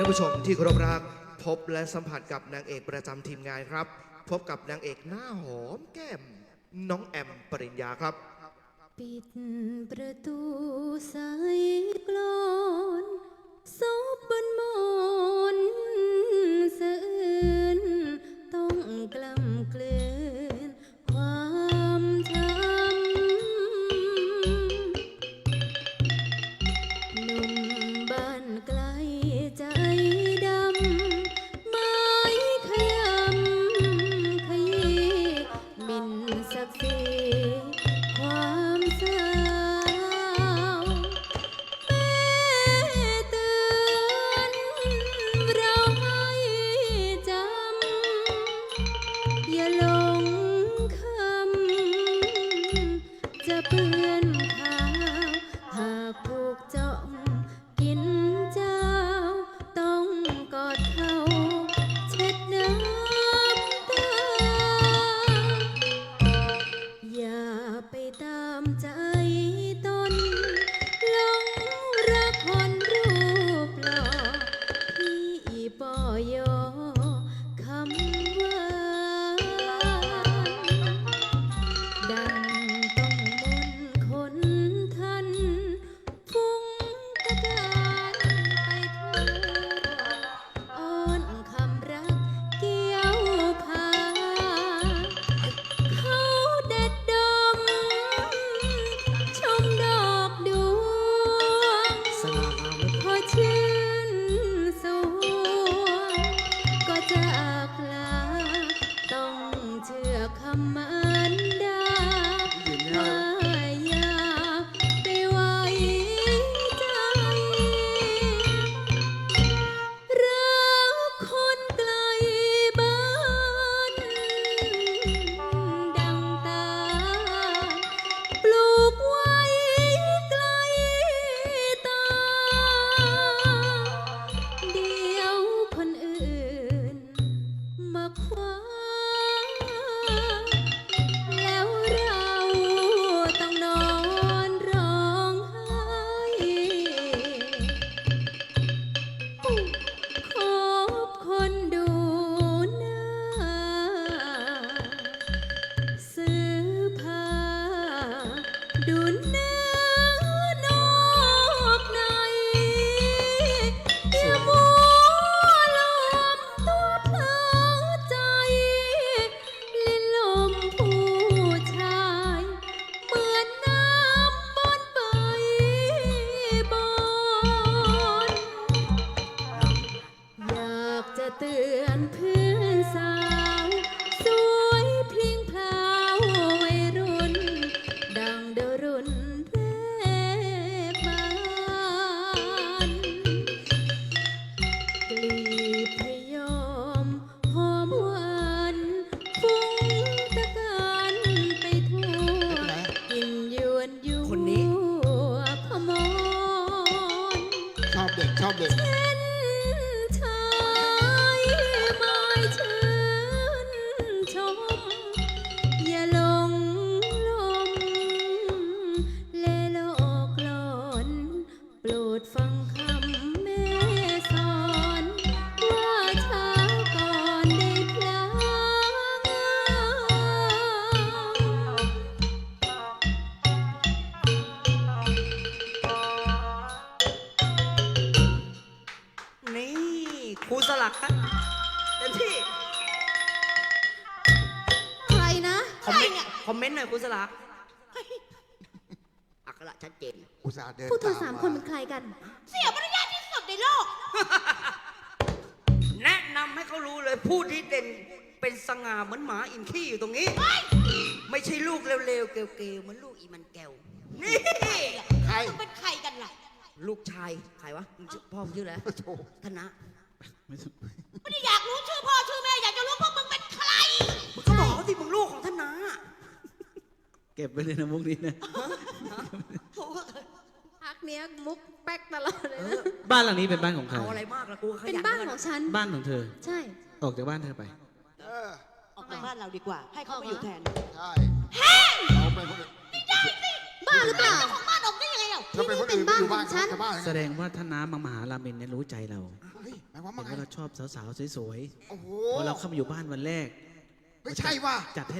ท่านผู้ชมที่เคารพรักพบและสัมผัสกับนางเอกประจำทีมงานครับ พบกับนางเอกหน้าหอมแก้ม น้องแอมปริญญาครับ ปิดประตูสกลอนซบบนหมอ ตามใจ เตือนเพื่อนสา ครูสลักครับเต็มที่ ใครนะคอมเมนต์คอมเมนต์หน่อยครูสลักอักขระชัดเจน อุตส่าห์เดินพวกเธอตสามคนเป็นใครกัน เสียมารยาทที่สุดในโลก แนะนำให้เขารู้เลยผู้ที่เด่นเป็นสง่าเหมือนหมาอิ่มขี้อยู่ตรงนี้ ไม่ใช่ลูกเร็วๆเกลียวๆเหมือนลูกอีมันแก้วนี่ใคร มึงเป็นใครกันล่ะ ลูกชาย ใครวะมึงชื่อพ่อมึงชื่ออะไรโถ่ธนะ ไม่ได้อยากรู้ชื่อพ่อชื่อแม่อยากจะรู้พวกมึงเป็นใคร มึงก็บอกเขาสิมึงลูกของธนนาเก็บไปเลยนะมุกนี้นะ พักเนี้ยมุกแป๊กตลอดเลยนะบ้านหลังนี้เป็นบ้านของใคร เอาอะไรมากละกูขเป็นบ้านของฉัน บ้านของเธอ ใช่ ออกจากบ้านเธอไป เออ ออกจากบ้านเราดีกว่า ให้เขามาอยู่แทน ใช่เราเป็นคนอื่นบ้าหรือเปล่าของบ้านออกได้ยังไงอะถ้าเป็นคนอื่นไปอยู่บ้านเขาจะบ้ายังแสดงว่าท่านน้ำมหารามินเนี่ยรู้ใจเรา เฮ้ยหมายความเห็ว่านไงว่าเราชอบสาวๆสวยโอ้โห ๆพอเราเข้ามาอยู่บ้านวันแรกไม่ใช่ว่ะ จัดให้